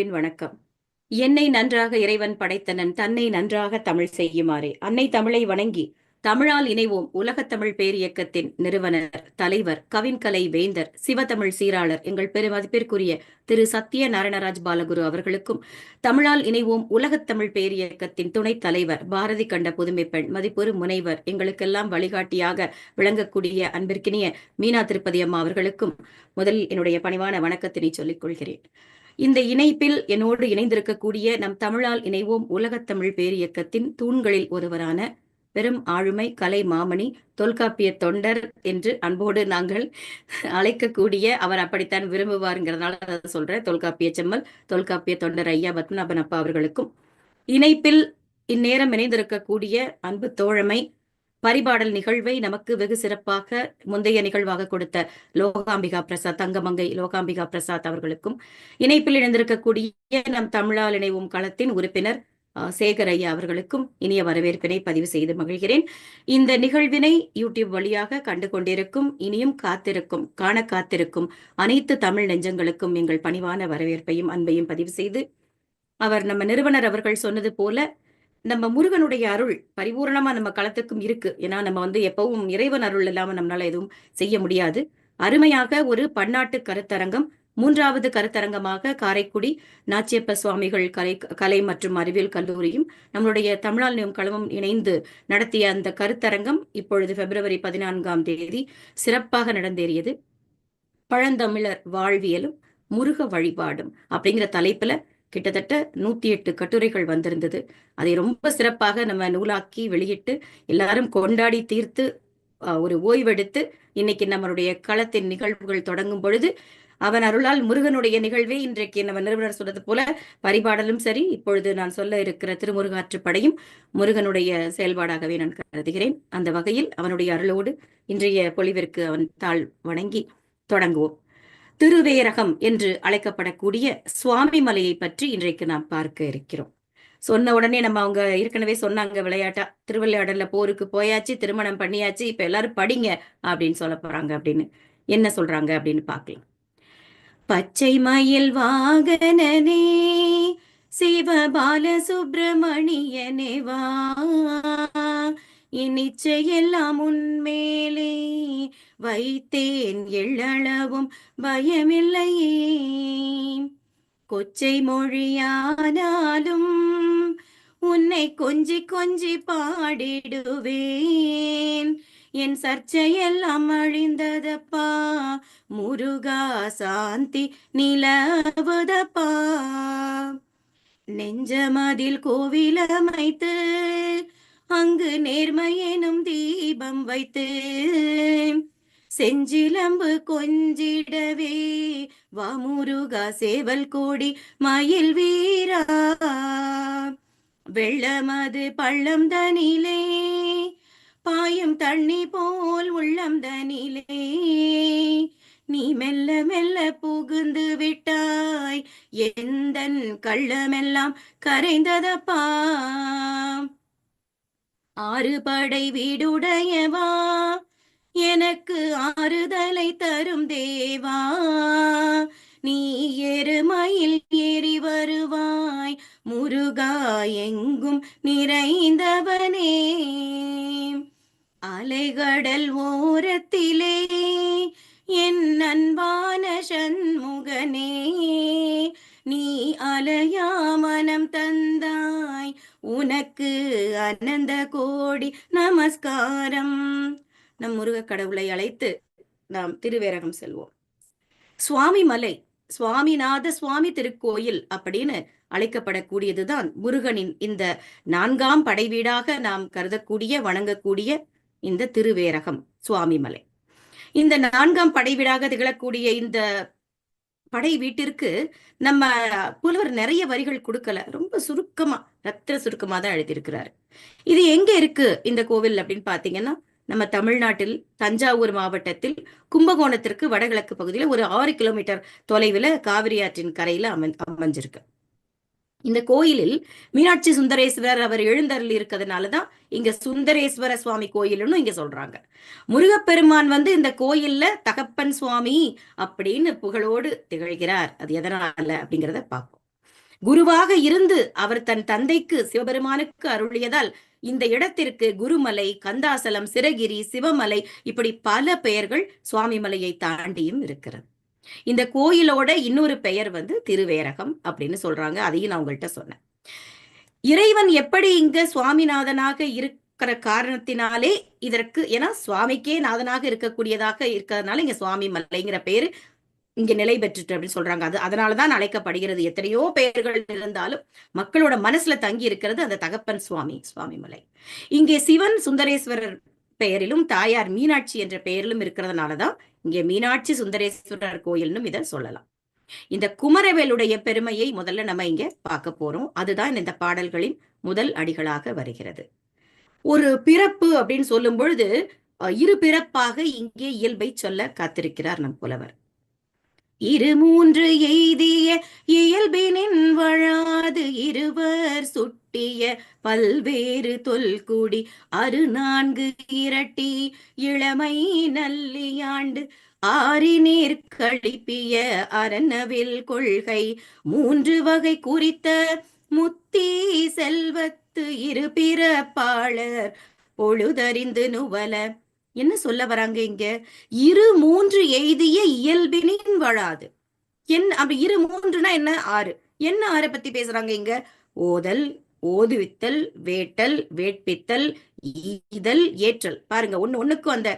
பின் வணக்கம். என்னை நன்றாக இறைவன் படைத்தனன் தன்னை நன்றாக தமிழ் செய்யுமாறே. அன்னை தமிழை வணங்கி தமிழால் இணைவோம் உலகத் தமிழ் பேரியக்கத்தின் நிறுவனர் தலைவர் கவின்கலை வேந்தர் சிவதமிழ் சீராளர் எங்கள் பெருமதிப்பிற்குரிய திரு சத்ய நாராயணராஜ் பாலகுரு அவர்களுக்கும் தமிழால் இணைவோம் உலகத் தமிழ் பேரியக்கத்தின் துணைத் தலைவர் பாரதி கண்ட புதுமை பெண் மதிப்பொரு முனைவர் எங்களுக்கெல்லாம் வழிகாட்டியாக விளங்கக்கூடிய அன்பிற்கினிய மீனா திருப்பதி அம்மா அவர்களுக்கும் முதலில் என்னுடைய பணிவான வணக்கத்தினை சொல்லிக் கொள்கிறேன். இந்த இணைப்பில் என்னோடு இணைந்திருக்கக்கூடிய நம் தமிழால் இணைவோம் உலகத் தமிழ் பேரியக்கத்தின் தூண்களில் ஒருவரான பெரும் ஆளுமை கலை மாமணி தொல்காப்பிய தொண்டர் என்று அன்போடு நாங்கள் அழைக்கக்கூடிய அவர் அப்படித்தான் விரும்புவாருங்கிறதுனால அதை சொல்றேன். தொல்காப்பிய செம்மல் தொல்காப்பிய தொண்டர் ஐயா பத்மநாபன் அப்பா அவர்களுக்கும். இணைப்பில் இந்நேரம் இணைந்திருக்கக்கூடிய அன்பு தோழமை பரிபாடல் நிகழ்வை நமக்கு வெகு சிறப்பாக முந்தைய நிகழ்வாக கொடுத்த லோகாம்பிகா பிரசாத் தங்கமங்கை லோகாம்பிகா பிரசாத் அவர்களுக்கும் இணைப்பில் இணைந்திருக்கக்கூடிய நம் தமிழால் இணைவும் களத்தின் உறுப்பினர் சேகர் ஐயா அவர்களுக்கும் இனிய வரவேற்பினை பதிவு செய்து மகிழ்கிறேன். இந்த நிகழ்வினை யூடியூப் வழியாக கண்டு கொண்டிருக்கும் இனியும் காத்திருக்கும் காண காத்திருக்கும் அனைத்து தமிழ் நெஞ்சங்களுக்கும் எங்கள் பணிவான வரவேற்பையும் அன்பையும் பதிவு செய்து அவர் நம்ம நிறுவனர் அவர்கள் சொன்னது போல நம்ம முருகனுடைய அருள் பரிபூர்ணமா நம்ம களத்துக்கும் இருக்கு. ஏன்னா நம்ம வந்து எப்பவும் இறைவன் அருள் இல்லாம நம்மளால எதுவும் செய்ய முடியாது. அருமையாக ஒரு பன்னாட்டு கருத்தரங்கம் மூன்றாவது கருத்தரங்கமாக காரைக்குடி நாச்சியப்ப சுவாமிகள் கலை கலை மற்றும் அறிவியல் கல்லூரியும் நம்மளுடைய தமிழால் நியம் களமும் இணைந்து நடத்திய அந்த கருத்தரங்கம் இப்பொழுது பிப்ரவரி பதினான்காம் தேதி சிறப்பாக நடந்தேறியது. பழந்தமிழர் வாழ்வியலும் முருக வழிபாடும் அப்படிங்கிற தலைப்புல கிட்டத்தட்ட நூத்தி எட்டு கட்டுரைகள் வந்திருந்தது. அதை ரொம்ப சிறப்பாக நம்ம நூலாக்கி வெளியிட்டு எல்லாரும் கொண்டாடி தீர்த்து ஒரு ஓய்வெடுத்து இன்னைக்கு நம்மளுடைய களத்தின் நிகழ்வுகள் தொடங்கும் பொழுது அவன் அருளால் முருகனுடைய நிகழ்வே இன்றைக்கு நம்ம நிறுவனர் சொன்னது போல பரிபாடலும் சரி இப்பொழுது நான் சொல்ல இருக்கிற திருமுருகாற்றுப்படையும் முருகனுடைய செயல்பாடாகவே நான் கருதுகிறேன். அந்த வகையில் அவனுடைய அருளோடு இன்றைய பொழிவிற்கு அவன் தாழ் வணங்கி தொடங்குவோம். திருவேரகம் என்று அழைக்கப்படக்கூடிய சுவாமி மலையை பற்றி இன்றைக்கு நாம் பார்க்க இருக்கிறோம். சொன்ன உடனே நம்ம அவங்க ஏற்கனவே சொன்னாங்க விளையாட்டா திருவிளையாடல்ல போருக்கு போயாச்சு திருமணம் பண்ணியாச்சு இப்ப எல்லாரும் படிங்க அப்படின்னு சொல்ல போறாங்க அப்படின்னு. என்ன சொல்றாங்க அப்படின்னு பார்க்கலாம். பச்சை மயில் வாகனனே சிவபால சுப்பிரமணியனே வா இந்நிச்சையெல்லாம் உண்மை வைத்தேன் எள்ளளவும் பயமில்லையே. கொச்சை மொழியானாலும் உன்னை கொஞ்சி கொஞ்சி பாடிடுவேன். என் சர்ச்சையெல்லாம் அழிந்ததப்பா முருகா சாந்தி நிலவுதப்பா. நெஞ்சமதில் கோவிலமைத்து அங்கு நேர்மையெனும் தீபம் வைத்து செஞ்சிலம்பு கொஞ்சிடவே வாமுருகா சேவல் கோடி மயில் வீரா. வெள்ளமது பள்ளம் தனிலே பாயும் தண்ணி போல் உள்ளம் தனிலே. நீ மெல்ல மெல்ல புகுந்து விட்டாய் எந்த கள்ளமெல்லாம் கரைந்ததப்பா? ஆறு படை வீடுடையவா? எனக்கு ஆறுதலை தரும் தேவா. நீ எருமையில் ஏறி வருவாய். முருகா எங்கும் நிறைந்தவனே. அலைகடல் ஓரத்திலே என் அன்பான சண்முகனே. நீ அலையாமனம் தந்தாய். உனக்கு அனந்த கோடி நமஸ்காரம். நம் முருக கடவுளை அழைத்து நாம் திருவேரகம் செல்வோம். சுவாமி மலை சுவாமிநாத சுவாமி திருக்கோயில் அப்படின்னு அழைக்கப்படக்கூடியதுதான் முருகனின் இந்த நான்காம் படைவீடாக நாம் கருதக்கூடிய வணங்கக்கூடிய இந்த திருவேரகம் சுவாமி மலை. இந்த நான்காம் படைவீடாக திகழக்கூடிய இந்த படை வீட்டிற்கு நம்ம புலவர் நிறைய வரிகள் கொடுக்கல. ரொம்ப சுருக்கமா ரத்திர சுருக்கமா தான் எழுதியிருக்கிறாரு. இது எங்க இருக்கு இந்த கோவில் அப்படின்னு பாத்தீங்கன்னா நம்ம தமிழ்நாட்டில் தஞ்சாவூர் மாவட்டத்தில் கும்பகோணத்திற்கு வடகிழக்கு பகுதியில் ஒரு ஆறு கிலோமீட்டர் தொலைவில் காவிரி ஆற்றின் கரையில அமை அமைஞ்சிருக்கு. இந்த கோயிலில் மீனாட்சி சுந்தரேஸ்வரர் அவர் எழுந்தருள் இருக்கிறதுனாலதான் இங்க சுந்தரேஸ்வர சுவாமி கோயில்னு இங்க சொல்றாங்க. முருகப்பெருமான் வந்து இந்த கோயில்ல தகப்பன் சுவாமி அப்படின்னு புகழோடு திகழ்கிறார். அது எதனால அப்படிங்கிறத பார்ப்போம். குருவாக இருந்து அவர் தன் தந்தைக்கு சிவபெருமானுக்கு அருளியதால் இந்த இடத்திற்கு குருமலை கந்தாசலம் சிறகிரி சிவமலை இப்படி பல பெயர்கள் சுவாமிமலையை தாண்டியும் இருக்கிறது. இந்த கோயிலோட இன்னொரு பெயர் வந்து திருவேரகம் அப்படின்னு சொல்றாங்க. அதையும் நான் உங்கள்கிட்ட சொன்னேன். இறைவன் எப்படி இங்க சுவாமிநாதனாக இருக்கிற காரணத்தினாலே இதற்கு ஏன்னா சுவாமிக்கே நாதனாக இருக்கக்கூடியதாக இருக்கிறதுனால இங்க சுவாமி மலைங்கிற பேரு இங்க நிலை பெற்றுட்டு அப்படின்னு சொல்றாங்க. அது அதனாலதான் அழைக்கப்படுகிறது. எத்தனையோ பெயர்கள் இருந்தாலும் மக்களோட மனசுல தங்கி இருக்கிறது அந்த தகப்பன் சுவாமி சுவாமி மலை. இங்கே சிவன் சுந்தரேஸ்வரர் பெயரிலும் தாயார் மீனாட்சி என்ற பெயரிலும் இருக்கிறதுனாலதான் இங்கே மீனாட்சி சுந்தரேஸ்வரர் கோயில்னும் இதை சொல்லலாம். இந்த குமரவேலுடைய பெருமையை முதல்ல நம்ம இங்க பார்க்க போறோம். அதுதான் இந்த பாடல்களின் முதல் அடிகளாக வருகிறது. ஒரு பிறப்பு அப்படின்னு சொல்லும் பொழுது இரு பிறப்பாக இங்கே இயல்பை சொல்ல காத்திருக்கிறார் நம் புலவர். இரு மூன்று எய்திய இயல்பினின் வழாது இருவர் சுட்டிய பல்வேறு தொல்குடி அரு நான்கு இரட்டி இளமை நல்லியாண்டு ஆறினீர் கழிப்பிய அரணவில் கொள்கை மூன்று வகை குறித்த முத்தி செல்வத்து இரு பிறப்பாளர் பொழுதறிந்து நுவல என்ன சொல்ல வராங்க இங்க? இரு மூன்று எய்திய இயல்பினின் வழாது என் அப்படி இரு மூன்றுனா என்ன? ஆறு. என்ன ஆறை பத்தி பேசுறாங்க இங்க? ஓதல் ஓதுவித்தல் வேட்டல் வேட்பித்தல் ஈதல் ஏற்றல். பாருங்க ஒன்னு ஒண்ணுக்கும் அந்த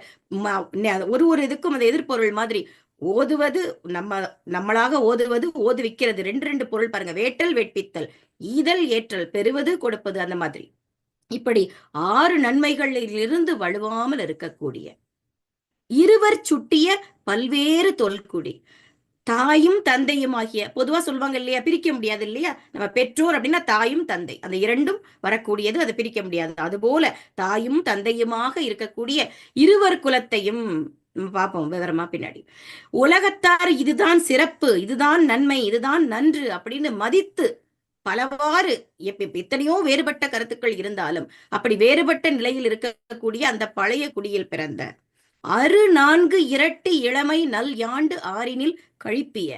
ஒரு ஒரு இதுக்கும் அந்த எதிர்பொருள் மாதிரி ஓதுவது நம்ம நம்மளாக ஓதுவது ஓதுவிக்கிறது. ரெண்டு ரெண்டு பொருள் பாருங்க. வேட்டல் வேட்பித்தல் ஈதல் ஏற்றல். பெறுவது கொடுப்பது அந்த மாதிரி. இப்படி ஆறு நன்மைகளில் இருந்து வலுவாமல் இருக்கக்கூடிய இருவர் சுட்டிய பல்வேறு தொல்குடி தாயும் தந்தையும் ஆகிய பொதுவா சொல்லுவாங்க இல்லையா பிரிக்க முடியாது இல்லையா? நம்ம பெற்றோர் அப்படின்னா தாயும் தந்தை அந்த இரண்டும் வரக்கூடியது அதை பிரிக்க முடியாது. அதுபோல தாயும் தந்தையுமாக இருக்கக்கூடிய இருவர் குலத்தையும் பார்ப்போம் விவரமா பின்னாடி. உலகத்தார் இதுதான் சிறப்பு இதுதான் நன்மை இதுதான் நன்று அப்படின்னு மதித்து பலவாறு எத்தனையோ வேறுபட்ட கருத்துக்கள் இருந்தாலும் அப்படி வேறுபட்ட நிலையில் இருக்கக்கூடிய அந்த பழைய குடியில் பிறந்த அரு நான்கு இரட்டு இளமை நல் யாண்டு ஆறினில் கழிப்பிய.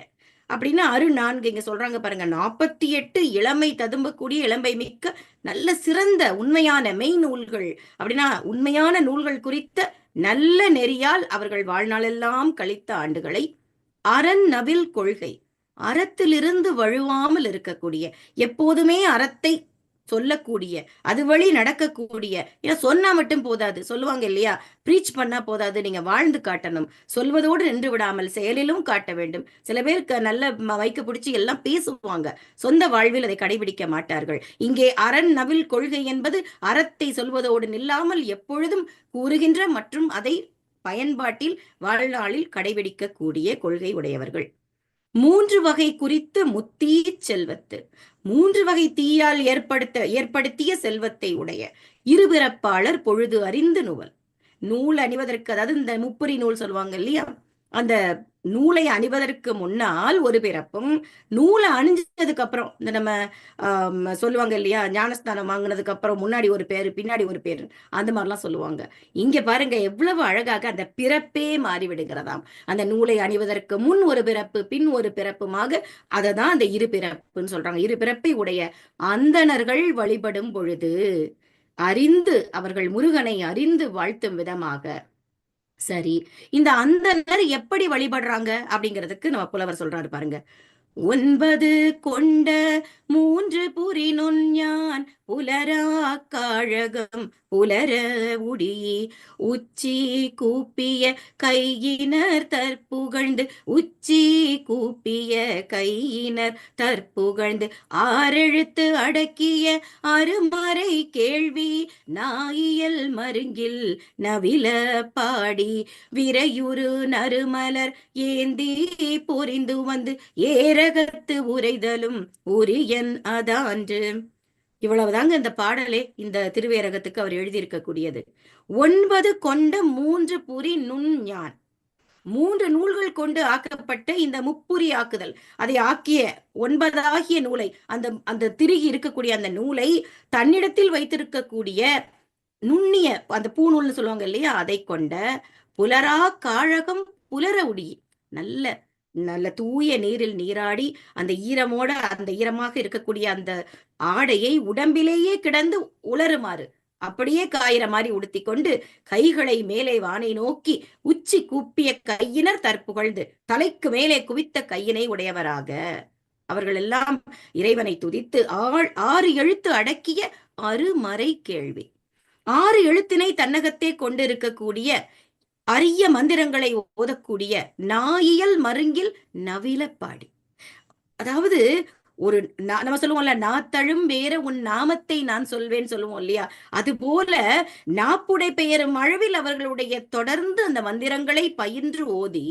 அப்படின்னா அரு நான்கு இங்க சொல்றாங்க பாருங்க. நாற்பத்தி எட்டு இளமை ததும்பக்கூடிய இளம்பை மிக்க நல்ல சிறந்த உண்மையான மெய் நூல்கள். அப்படின்னா உண்மையான நூல்கள் குறித்த நல்ல நெறியால் அவர்கள் வாழ்நாளெல்லாம் கழித்த ஆண்டுகளை அரண் நவில் கொள்கை. அறத்திலிருந்து வழுவாமல் இருக்கக்கூடிய எப்போதுமே அறத்தை சொல்லக்கூடிய அது வழி நடக்கக்கூடிய ஏன்னா சொன்னா மட்டும் போதாது. சொல்லுவாங்க இல்லையா? ப்ரீச் பண்ணா போதாது. நீங்க வாழ்ந்து காட்டணும். சொல்வதோடு நின்று விடாமல் செயலிலும் காட்ட வேண்டும். சில பேருக்கு நல்ல வைக்க பிடிச்சி எல்லாம் பேசுவாங்க. சொந்த வாழ்வில் அதை கடைபிடிக்க மாட்டார்கள். இங்கே அரண் நவில் கொள்கை என்பது அறத்தை சொல்வதோடு நில்லாமல் எப்பொழுதும் கூறுகின்ற மற்றும் அதை பயன்பாட்டில் வாழ்நாளில் கடைபிடிக்கக்கூடிய கொள்கை உடையவர்கள். மூன்று வகை குறித்து முத்தீ செல்வத்து. மூன்று வகை தீயால் ஏற்படுத்த ஏற்படுத்திய செல்வத்தை உடைய இருபிறப்பாளர் பொழுது அறிந்து நுவல். நூல் அணிவதற்கு அதாவது இந்த முப்பரி நூல் சொல்லுவாங்க இல்லையா? அந்த நூலை அணிவதற்கு முன்னால் ஒரு பிறப்பும் நூலை அணிஞ்சதுக்கு அப்புறம் இந்த நம்ம சொல்லுவாங்க இல்லையா ஞானஸ்தானம் வாங்கினதுக்கு அப்புறம் முன்னாடி ஒரு பேரு பின்னாடி ஒரு பேரு அந்த மாதிரிலாம் சொல்லுவாங்க. இங்க பாருங்க எவ்வளவு அழகாக அந்த பிறப்பே மாறிவிடுகிறதாம். அந்த நூலை அணிவதற்கு முன் ஒரு பிறப்பு பின் ஒரு பிறப்புமாக அதை தான் அந்த இரு பிறப்புன்னு சொல்றாங்க. இரு பிறப்பை உடைய அந்தணர்கள் வழிபடும் பொழுது அறிந்து அவர்கள் முருகனை அறிந்து வாழ்த்தும் விதமாக சரி இந்த அந்தனர் எப்படி வழிபடுறாங்க? அப்படிங்கிறதுக்கு நம்ம புலவர் சொல்றாரு பாருங்க. ஒன்பது கொண்ட மூன்று புரி நொஞ்ஞான் புலரா காழகம் புலர உடி உச்சி கூப்பிய கையினர் தற்புகழ்ந்து உச்சி கூப்பிய கையினர் தற்புகழ்ந்து ஆறெழுத்து அடக்கிய அருமறை கேள்வி நாயியல் மருங்கில் நவில பாடி விரையுறு நறுமலர் ஏந்தி பொறிந்து வந்து ஏரகத்து உரைதலும் உரியன் அதான்று. இவ்வளவுதாங்க இந்த பாடலே இந்த திருவேரகத்துக்கு அவர் எழுதியிருக்கக்கூடியது. ஒன்பது கொண்ட மூன்று புரி நுண் ஞான். மூன்று நூல்கள் கொண்டு ஆக்கப்பட்ட இந்த முப்புரி ஆக்குதல் அதை ஆக்கிய ஒன்பதாகிய நூலை அந்த அந்த திருகி இருக்கக்கூடிய அந்த நூலை தன்னிடத்தில் வைத்திருக்கக்கூடிய நுண்ணிய அந்த பூநூல்னு சொல்லுவாங்க இல்லையா அதை கொண்ட புலரா காழகம் புலர உடி நல்ல நல்ல தூய நீரில் நீராடி அந்த ஈரமோட அந்த ஈரமாக இருக்கக்கூடிய அந்த ஆடையை உடம்பிலேயே கிடந்து உலருமாறு அப்படியே காயிற மாதிரி உடுத்தி கொண்டு கைகளை மேலே வானை நோக்கி உச்சி கூப்பிய கையினர் தற்புகழ்ந்து தலைக்கு மேலே குவித்த கையினை உடையவராக. அவர்கள் எல்லாம் இறைவனை துதித்து ஆள் ஆறு எழுத்து அடக்கிய அருமறை கேள்வி. ஆறு எழுத்தினை தன்னகத்தே கொண்டிருக்கக்கூடிய அரிய மந்திரங்களை ஓதக்கூடிய நாயியல் மருங்கில் நவிலப்பாடி அதாவது ஒரு நம்ம சொல்லுவோம்ல நாத்தழும் வேற உன் நாமத்தை நான் சொல்வேன் சொல்லுவோம் இல்லையா? அது போல நாப்புடை பெயரும் அளவில் அவர்களுடைய தொடர்ந்து அந்த மந்திரங்களை பயின்று ஓதி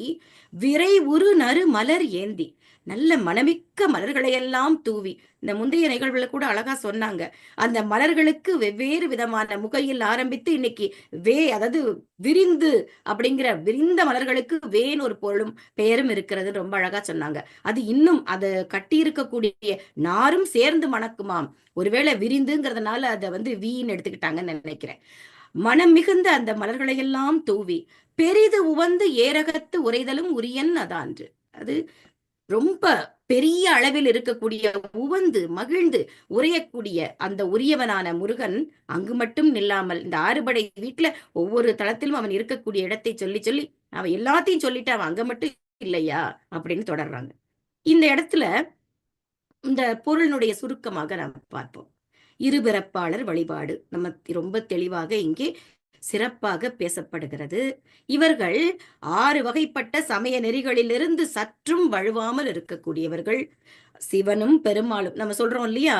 விரை உரு நறு மலர் ஏந்தி நல்ல மனமிக்க மலர்களையெல்லாம் தூவி. இந்த முந்தைய நிகழ்வுல கூட அழகா சொன்னாங்க. அந்த மலர்களுக்கு வெவ்வேறு விதமான முகையில் ஆரம்பித்து இன்னைக்கு வே அதாவது விரிந்து அப்படிங்கிற விரிந்த மலர்களுக்கு வேன் ஒரு பொருளும் பெயரும் இருக்கிறது ரொம்ப அழகா சொன்னாங்க. அது இன்னும் அது கட்டி இருக்கக்கூடிய நாரும் சேர்ந்து மணக்குமாம். ஒருவேளை விரிந்துங்கிறதுனால அதை வந்து வீன்னு எடுத்துக்கிட்டாங்கன்னு நினைக்கிறேன். மனம் மிகுந்த அந்த மலர்களையெல்லாம் தூவி பெரிது உவந்து ஏரகத்து உரைதலும் உரியன் அதான்று. அது ரொம்ப பெரிய அளவில் இருக்கக்கூடிய உவந்து மகிழ்ந்து உரையக்கூடிய அந்த உரியவனான முருகன் அங்கு மட்டும் நில்லாமல் இந்த ஆறுபடை வீட்டுல ஒவ்வொரு தளத்திலும் அவன் இருக்கக்கூடிய இடத்தை சொல்லி சொல்லி அவன் எல்லாத்தையும் சொல்லிட்டு அவன் அங்க மட்டும் இல்லையா அப்படின்னு தொடர்றாங்க. இந்த இடத்துல இந்த பொருளினுடைய சுருக்கமாக நாம் பார்ப்போம். இருபிறப்பாளர் வழிபாடு. நம்ம ரொம்ப தெளிவாக இங்கே சிறப்பாக பேசப்படுகிறது. இவர்கள் ஆறு வகைப்பட்ட சமய நெறிகளிலிருந்து சற்றும் வழுவாமல் இருக்கக்கூடியவர்கள். சிவனும் பெருமாளும். நம்ம சொல்றோம் இல்லையா?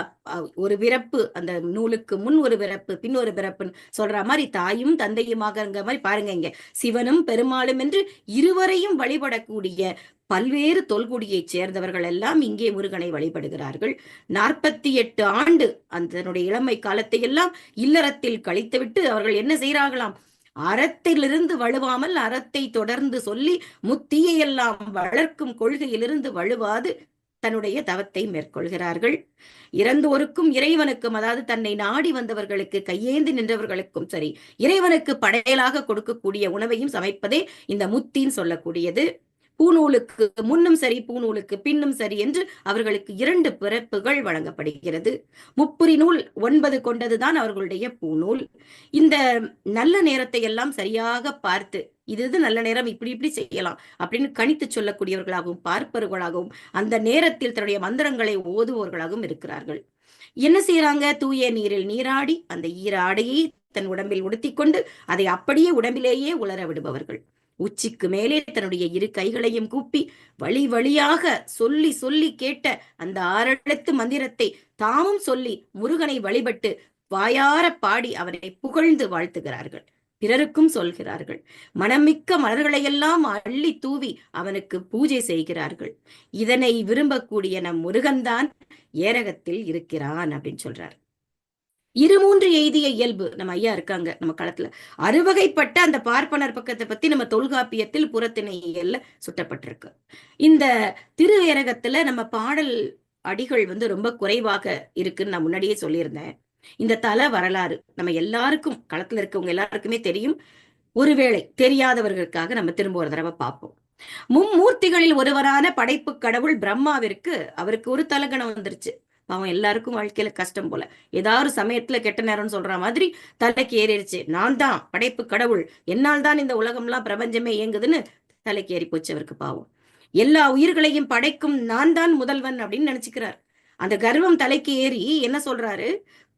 ஒரு பிறப்பு அந்த நூலுக்கு முன் ஒரு பிறப்பு பின் ஒரு பிறப்புன்னு சொல்ற மாதிரி தாயும் தந்தையுமாக மாதிரி பாருங்க இங்க. சிவனும் பெருமாளும் என்று இருவரையும் வழிபடக்கூடிய பல்வேறு தொல்குடியைச் சேர்ந்தவர்கள் எல்லாம் இங்கே முருகனை வழிபடுகிறார்கள். நாற்பத்தி எட்டு ஆண்டு அதனுடைய இளமை காலத்தை எல்லாம் இல்லறத்தில் கழித்துவிட்டு அவர்கள் என்ன செய்கிறார்களாம்? அறத்திலிருந்து வலுவாமல் அறத்தை தொடர்ந்து சொல்லி முத்தியையெல்லாம் வளர்க்கும் கொள்கையிலிருந்து வலுவாது தன்னுடைய தவத்தை மேற்கொள்கிறார்கள். இறந்தோருக்கும் இறைவனுக்கும் அதாவது தன்னை நாடி வந்தவர்களுக்கு கையேந்து நின்றவர்களுக்கும் சரி இறைவனுக்கு படையலாக கொடுக்கக்கூடிய உணவையும் சமைப்பதே இந்த முத்தின்னு சொல்லக்கூடியது. பூநூலுக்கு முன்னும் சரி பூநூலுக்கு பின்னும் சரி என்று அவர்களுக்கு இரண்டு பிறப்புகள் வழங்கப்படுகிறது. முப்புரி நூல் ஒன்பது கொண்டதுதான் அவர்களுடைய பூநூல். இந்த நல்ல நேரத்தை எல்லாம் சரியாக பார்த்து இது இது நல்ல நேரம் இப்படி இப்படி செய்யலாம் அப்படின்னு கணித்து சொல்லக்கூடியவர்களாகவும் பார்ப்பவர்களாகவும் அந்த நேரத்தில் தன்னுடைய மந்திரங்களை ஓதுவோர்களாகவும் இருக்கிறார்கள். என்ன செய்யறாங்க தூய நீரில் நீராடி அந்த ஈர ஆடையை தன் உடம்பில் உடுத்திக்கொண்டு அதை அப்படியே உடம்பிலேயே உலர விடுபவர்கள். உச்சிக்கு மேலே தன்னுடைய இரு கைகளையும் கூப்பி வழி வழியாக சொல்லி சொல்லி கேட்ட அந்த ஆறெழுத்து மந்திரத்தை தாமும் சொல்லி முருகனை வழிபட்டு வாயார பாடி அவனை புகழ்ந்து வாழ்த்துகிறார்கள். பிறருக்கும் சொல்கிறார்கள். மனமிக்க மலர்களையெல்லாம் அள்ளி தூவி அவனுக்கு பூஜை செய்கிறார்கள். இதனை விரும்பக்கூடிய நம் முருகன்தான் ஏரகத்தில் இருக்கிறான் அப்படின்னு சொல்றார். இரு மூன்று எய்திய இயல்பு. நம்ம ஐயா இருக்காங்க நம்ம களத்துல. அறுவகைப்பட்ட அந்த பார்ப்பனர் பக்கத்தை பத்தி நம்ம தொல்காப்பியத்தில் புறத்திணையல்ல சுட்டப்பட்டிருக்கு. இந்த திரு ஏரகத்துல நம்ம பாடல் அடிகள் வந்து ரொம்ப குறைவாக இருக்குன்னு நான் முன்னாடியே சொல்லியிருந்தேன். இந்த தல வரலாறு நம்ம எல்லாருக்கும் களத்துல இருக்கவங்க எல்லாருக்குமே தெரியும். ஒருவேளை தெரியாதவர்களுக்காக நம்ம திரும்ப ஒரு தடவை பார்ப்போம். மும்மூர்த்திகளில் ஒருவரான படைப்பு கடவுள் பிரம்மாவிற்கு அவருக்கு ஒரு தலகணம் வந்துருச்சு. பாவம் எல்லாருக்கும் வாழ்க்கையில கஷ்டம் போல. ஏதாவது சமயத்துல கெட்ட நேரம்னு சொல்ற மாதிரி தலைக்கு ஏறிடுச்சு நான் தான் படைப்பு கடவுள். என்னால் தான் இந்த உலகம்லாம் பிரபஞ்சமே இயங்குதுன்னு தலைக்கு ஏறி போச்சு அவருக்கு பாவம். எல்லா உயிர்களையும் படைக்கும் நான் தான் முதல்வன் அப்படின்னு நினைச்சுக்கிறார். அந்த கர்வம் தலைக்கு ஏறி என்ன சொல்றாரு?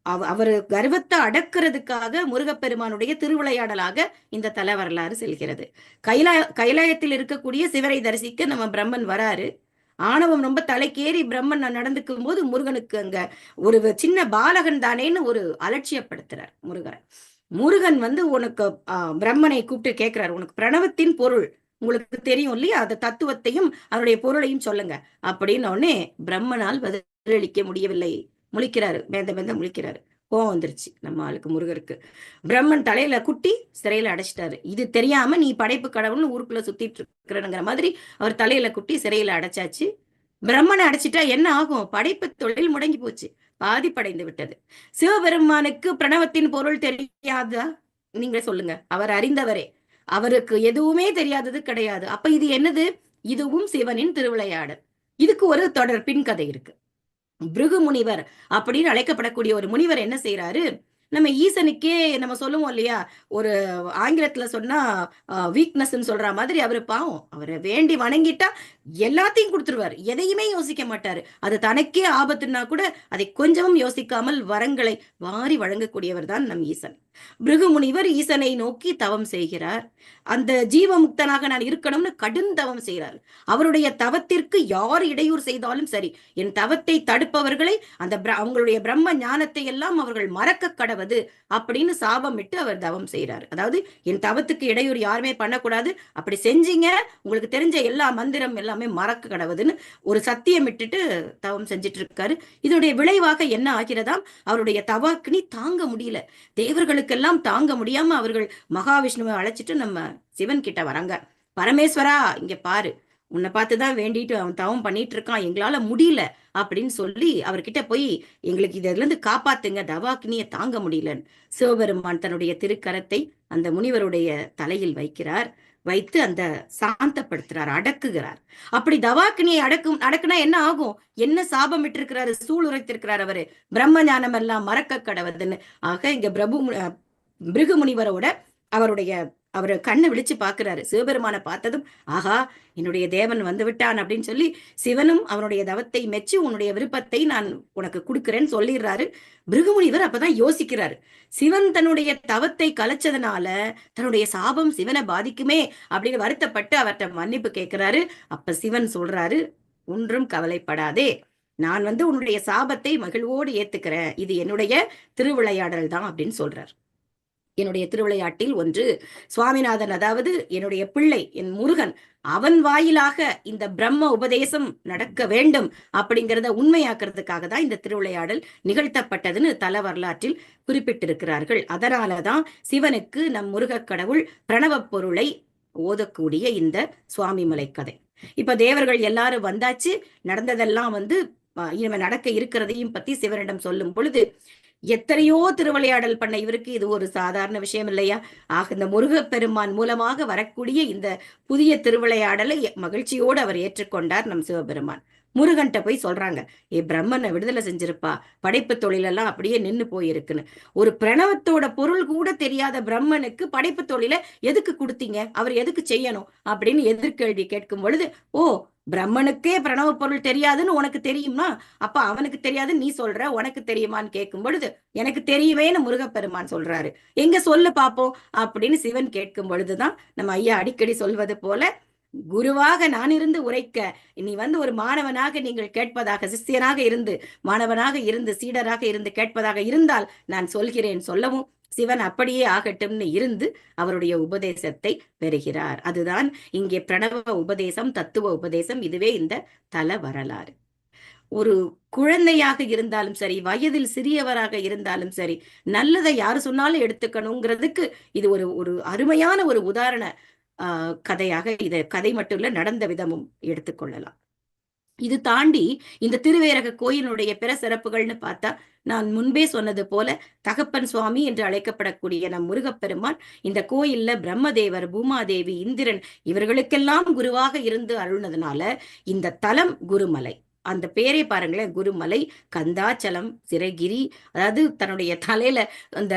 அவ அவர் கர்வத்தை அடக்கிறதுக்காக முருகப்பெருமானுடைய திருவிளையாடலாக இந்த தலை வரலாறு செல்கிறது. கைலாய கைலாயத்தில் இருக்கக்கூடிய சிவரை தரிசிக்க நம்ம பிரம்மன் வராரு. ஆணவம் ரொம்ப தலைக்கேறி பிரம்மன் நடந்துக்கும் போது முருகனுக்கு அங்க ஒரு சின்ன பாலகன் தானேன்னு ஒரு அலட்சியப்படுத்துறார் முருகரை. முருகன் வந்து உனக்கு பிரம்மனை கூப்பிட்டு கேட்கிறார் உனக்கு பிரணவத்தின் பொருள் உங்களுக்கு தெரியும் இல்லையா? அந்த தத்துவத்தையும் அதனுடைய பொருளையும் சொல்லுங்க. அப்படின்னு உடனே பிரம்மனால் பதிலளிக்க முடியவில்லை. முழிக்கிறாரு. மேந்த மேந்த முழிக்கிறாரு. கோவம் வந்துருச்சு நம்ம ஆளுக்கு முருகருக்கு. பிரம்மன் தலையில குட்டி சிறையில அடைச்சிட்டாரு. இது தெரியாம நீ படைப்பு கடவுள்னு ஊருக்குள்ள சுத்திட்டு இருக்கிறனுங்கிற மாதிரி அவர் தலையில குட்டி சிறையில அடைச்சாச்சு. பிரம்மனை அடைச்சிட்டா என்ன ஆகும்? படைப்பு தொழில் முடங்கி போச்சு. பாதிப்படைந்து விட்டது. சிவபெருமானுக்கு பிரணவத்தின் பொருள் தெரியாதா? நீங்க சொல்லுங்க. அவர் அறிந்தவரே. அவருக்கு எதுவுமே தெரியாதது கிடையாது. அப்ப இது என்னது? இதுவும் சிவனின் திருவிளையாடல். இதுக்கு ஒரு தொடர் பின்கதை இருக்கு. பிருகு முனிவர் அப்படின்னு அழைக்கப்படக்கூடிய ஒரு முனிவர் என்ன செய்யறாரு நம்ம ஈசனுக்கே நம்ம சொல்லுவோம் இல்லையா? ஒரு ஆங்கிலத்துல சொன்னா வீக்னஸ்ன்னு சொல்ற மாதிரி அவரு பாவம். அவரை வேண்டி வணங்கிட்டா எல்லாத்தையும் கொடுத்துருவார். எதையுமே யோசிக்க மாட்டாரு. அது தனக்கே ஆபத்துன்னா கூட அதை கொஞ்சமும் யோசிக்காமல் வரங்களை வாரி வழங்கக்கூடியவர் தான் நம் ஈசன். பிருகுமுனிவர் ஈசனை நோக்கி தவம் செய்கிறார். அந்த ஜீவமுக்தனாக நான் இருக்கணும்னு கடும் தவம் செய்கிறார். அவருடைய தவத்திற்கு யார் இடையூறு செய்தாலும் சரி என் தவத்தை தடுப்பவர்களை அந்த அவங்களுடைய பிரம்ம ஞானத்தை எல்லாம் அவர்கள் மறக்க கடவது அப்படின்னு சாபமிட்டு அவர் தவம் செய்கிறார். அதாவது என் தவத்துக்கு இடையூறு யாருமே பண்ணக்கூடாது. அப்படி செஞ்சீங்க உங்களுக்கு தெரிஞ்ச எல்லா மந்திரம் எல்லாமே மறக்க கடவுதுன்னு ஒரு சத்தியம் இட்டுட்டு தவம் செஞ்சிட்டு இருக்காரு இதனுடைய விளைவாக என்ன ஆகிறதாம் அவருடைய தவாக்கினி தாங்க முடியல. தேவர்களுக்கு அவர்களுக்கெல்லாம் தாங்க முடியாம அவர்கள் மகாவிஷ்ணுவை அழைச்சிட்டு நம்ம சிவன் கிட்ட வராங்க. பரமேஸ்வரா இங்க பாரு. உன்னை பார்த்துதான் வேண்டிட்டு அவன் தவம் பண்ணிட்டு இருக்கான் எங்களால முடியல. அப்படின்னு சொல்லி அவர்கிட்ட போய் எங்களுக்கு இதுல இருந்து காப்பாத்துங்க. தவாக்கினிய தாங்க முடியலன்னு. சிவபெருமான் தன்னுடைய திருக்கரத்தை அந்த முனிவருடைய தலையில் வைக்கிறார். வைத்து அந்த சாந்தப்படுத்துறார் அடக்குகிறார். அப்படி தவாக்கினியை அடக்கும் அடக்குனா என்ன ஆகும்? என்ன சாபம் விட்டிருக்கிறாரு? சூள் உரைத்திருக்கிறார் அவரு. பிரம்ம ஞானம் எல்லாம் மறக்க கடவுதுன்னு. ஆக இங்க பிரபு பிருகு முனிவரோட அவருடைய அவர் கண்ணை விழிச்சு பார்க்கிறாரு. சிவபெருமான பார்த்ததும் ஆஹா என்னுடைய தேவன் வந்து விட்டான் அப்படின்னு சொல்லி சிவனும் அவனுடைய தவத்தை மெச்சு உன்னுடைய விருப்பத்தை நான் உனக்கு கொடுக்குறேன்னு சொல்லிடுறாரு. பிருகுமுனிவர் அப்பதான் யோசிக்கிறாரு. சிவன் தன்னுடைய தவத்தை கலைச்சதுனால தன்னுடைய சாபம் சிவனை பாதிக்குமே அப்படின்னு வருத்தப்பட்டு அவர்கிட்ட மன்னிப்பு கேட்கிறாரு. அப்ப சிவன் சொல்றாரு ஒன்றும் கவலைப்படாதே. நான் வந்து உன்னுடைய சாபத்தை மகிழ்வோடு ஏத்துக்கிறேன். இது என்னுடைய திருவிளையாடல் தான் அப்படின்னு சொல்றாரு. என்னுடைய திருவிளையாட்டில் ஒன்று சுவாமிநாதன் அதாவது என்னுடைய பிள்ளை என் முருகன் அவன் வாயிலாக இந்த பிரம்ம உபதேசம் நடக்க வேண்டும் அப்படிங்கிறத உண்மையாக்குறதுக்காக தான் இந்த திருவிளையாடல் நிகழ்த்தப்பட்டதுன்னு தல வரலாற்றில் குறிப்பிட்டிருக்கிறார்கள். அதனாலதான் சிவனுக்கு நம் முருகக் கடவுள் பிரணவ பொருளை ஓதக்கூடிய இந்த சுவாமிமலை கதை இப்ப தேவர்கள் எல்லாரும் வந்தாச்சு நடந்ததெல்லாம் வந்து இனிமே நடக்க இருக்கிறதையும் பத்தி சிவனிடம் சொல்லும் பொழுது எத்தனையோ திருவிளையாடல் பண்ண இவருக்கு இது ஒரு சாதாரண விஷயம் இல்லையா? ஆக இந்த முருகப்பெருமான் மூலமாக வரக்கூடிய இந்த புதிய திருவிளையாடலை மகிழ்ச்சியோடு அவர் ஏற்றுக்கொண்டார் நம் சிவபெருமான். முருகன்ட்ட போய் சொல்றாங்க ஏ பிரம்மனை விடுதலை செஞ்சிருப்பா படைப்பு தொழிலெல்லாம் அப்படியே நின்று போயிருக்குன்னு. ஒரு பிரணவத்தோட பொருள் கூட தெரியாத பிரம்மனுக்கு படைப்பு தொழில எதுக்கு கொடுத்தீங்க? அவர் எதுக்கு செய்யணும்? அப்படின்னு எதிர்கேள்வி கேட்கும் பொழுது ஓ பிரம்மனுக்கே பிரணவ பொருள் தெரியாதுன்னு உனக்கு தெரியுமா? அப்ப அவனுக்கு தெரியாது நீ சொல்ற உனக்கு தெரியுமான்னு கேட்கும் பொழுது எனக்கு தெரியுமேன்னு முருகப்பெருமான் சொல்றாரு. எங்க சொல்லு பாப்போம் அப்படின்னு சிவன் கேட்கும் பொழுதுதான் நம்ம ஐயா அடிக்கடி சொல்வது போல குருவாக நான் இருந்து உரைக்க நீ வந்து ஒரு மாணவனாக நீங்கள் கேட்பதாக சிஷ்யனாக இருந்து மாணவனாக இருந்து சீடராக இருந்து கேட்பதாக இருந்தால் நான் சொல்கிறேன் சொல்லவும் சிவன் அப்படியே ஆகட்டும்னு இருந்து அவருடைய உபதேசத்தை பெறுகிறார். அதுதான் இங்கே பிரணவ உபதேசம் தத்துவ உபதேசம் இதுவே இந்த தல வரலாறு. ஒரு குழந்தையாக இருந்தாலும் சரி வயதில் சிறியவராக இருந்தாலும் சரி நல்லதை யாரு சொன்னாலும் எடுத்துக்கணுங்கிறதுக்கு இது ஒரு ஒரு அருமையான ஒரு உதாரண ஆஹ் கதையாக இதை கதை மட்டும் இல்ல நடந்த விதமும் எடுத்துக்கொள்ளலாம் இது தாண்டி இந்த திருவேரக கோயிலுடைய பிற சிறப்புகள்னு பார்த்தா நான் முன்பே சொன்னது போல தகப்பன் சுவாமி என்று அழைக்கப்படக்கூடிய நம் முருகப்பெருமான் இந்த கோயில்ல பிரம்மதேவர் பூமாதேவி இந்திரன் இவர்களுக்கெல்லாம் குருவாக இருந்து அருள்னதுனால இந்த தலம் குருமலை. அந்த பேரே பாருங்களேன் குருமலை கந்தாச்சலம் சிறகிரி அதாவது தன்னுடைய தலையில அந்த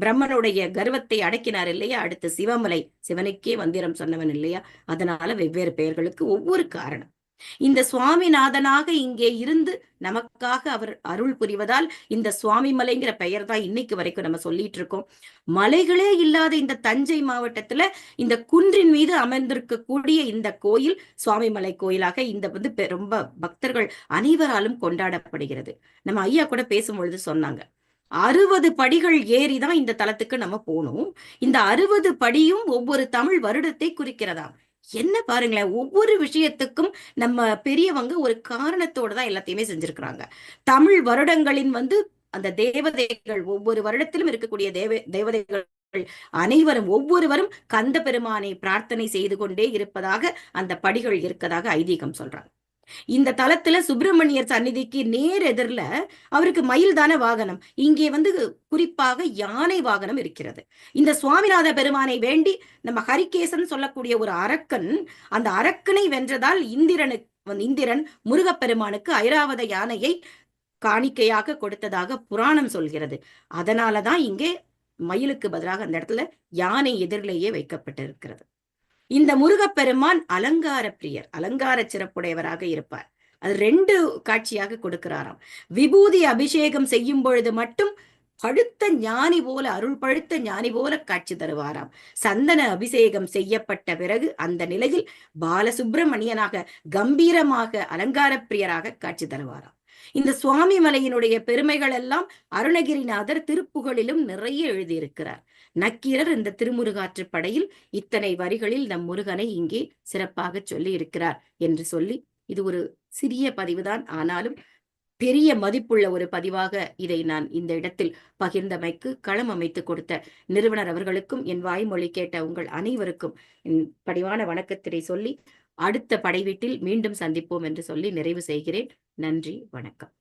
பிரம்மனுடைய கர்வத்தை அடக்கினார் இல்லையா? அடுத்து சிவமலை சிவனுக்கே வந்திரம் சொன்னவன் இல்லையா? அதனால வெவ்வேறு பெயர்களுக்கு ஒவ்வொரு காரணம். இந்த சுவாமிநாதனாக இங்கே இருந்து நமக்காக அவர் அருள் புரிவதால் இந்த சுவாமி மலைங்கிற பெயர் தான் இன்னைக்கு வரைக்கும் நம்ம சொல்லிட்டு இருக்கோம் மலைகளே இல்லாத இந்த தஞ்சை மாவட்டத்துல இந்த குன்றின் மீது அமர்ந்திருக்கக்கூடிய இந்த கோயில் சுவாமிமலை கோயிலாக இந்த வந்து ரொம்ப பக்தர்கள் அனைவராலும் கொண்டாடப்படுகிறது. நம்ம ஐயா கூட பேசும்பொழுது சொன்னாங்க அறுபது படிகள் ஏறிதான் இந்த தலத்துக்கு நம்ம போனோம் இந்த அறுபது படியும் ஒவ்வொரு தமிழ் வருடத்தை குறிக்கிறதாம். என்ன பாருங்களேன் ஒவ்வொரு விஷயத்துக்கும் நம்ம பெரியவங்க ஒரு காரணத்தோட தான் எல்லாத்தையுமே செஞ்சிருக்கிறாங்க. தமிழ் வருடங்களின் வந்து அந்த தேவதைகள் ஒவ்வொரு வருடத்திலும் இருக்கக்கூடிய தேவ தேவதைகள் அனைவரும் ஒவ்வொருவரும் கந்த பெருமானை பிரார்த்தனை செய்து கொண்டே இருப்பதாக அந்த படிகள் இருக்கதாக ஐதீகம் சொல்றாங்க. இந்த தளத்துல சுப்பிரமணியர் சந்நிதிக்கு நேர் எதிரில அவருக்கு மயில் தான வாகனம். இங்கே வந்து குறிப்பாக யானை வாகனம் இருக்கிறது. இந்த சுவாமிநாத பெருமானை வேண்டி நம்ம ஹரிகேசன் சொல்லக்கூடிய ஒரு அரக்கன் அந்த அரக்கனை வென்றதால் இந்திரனுக்கு இந்திரன் முருகப்பெருமானுக்கு ஐராவத யானையை காணிக்கையாக கொடுத்ததாக புராணம் சொல்கிறது. அதனாலதான் இங்கே மயிலுக்கு பதிலாக அந்த இடத்துல யானை எதிரிலேயே வைக்கப்பட்டிருக்கிறது. இந்த முருகப்பெருமான் அலங்கார பிரியர் அலங்கார சிறப்புடையவராக இருப்பார். அது ரெண்டு காட்சியாக கொடுக்கிறாராம். விபூதி அபிஷேகம் செய்யும் பொழுது மட்டும் பழுத்த ஞானி போல அருள் பழுத்த ஞானி போல காட்சி தருவாராம். சந்தன அபிஷேகம் செய்யப்பட்ட பிறகு அந்த நிலையில் பாலசுப்பிரமணியனாக கம்பீரமாக அலங்கார பிரியராக காட்சி தருவாராம். இந்த சுவாமி மலையினுடைய பெருமைகள் எல்லாம் அருணகிரிநாதர் திருப்புகளிலும் நிறைய எழுதியிருக்கிறார். நக்கீரர் இந்த திருமுருகாற்று படையில் இத்தனை வரிகளில் நம் முருகனை இங்கே சிறப்பாக சொல்லி இருக்கிறார் என்று சொல்லி இது ஒரு சிறிய பதிவுதான். ஆனாலும் பெரிய மதிப்புள்ள ஒரு பதிவாக இதை நான் இந்த இடத்தில் பகிர்ந்தமைக்கு களம் அமைத்து கொடுத்த நிறுவனர் அவர்களுக்கும் என் வாய்மொழி கேட்ட உங்கள் அனைவருக்கும் என் படிவான வணக்கத்தினை சொல்லி அடுத்த படைவீட்டில் மீண்டும் சந்திப்போம் என்று சொல்லி நிறைவு செய்கிறேன். நன்றி வணக்கம்.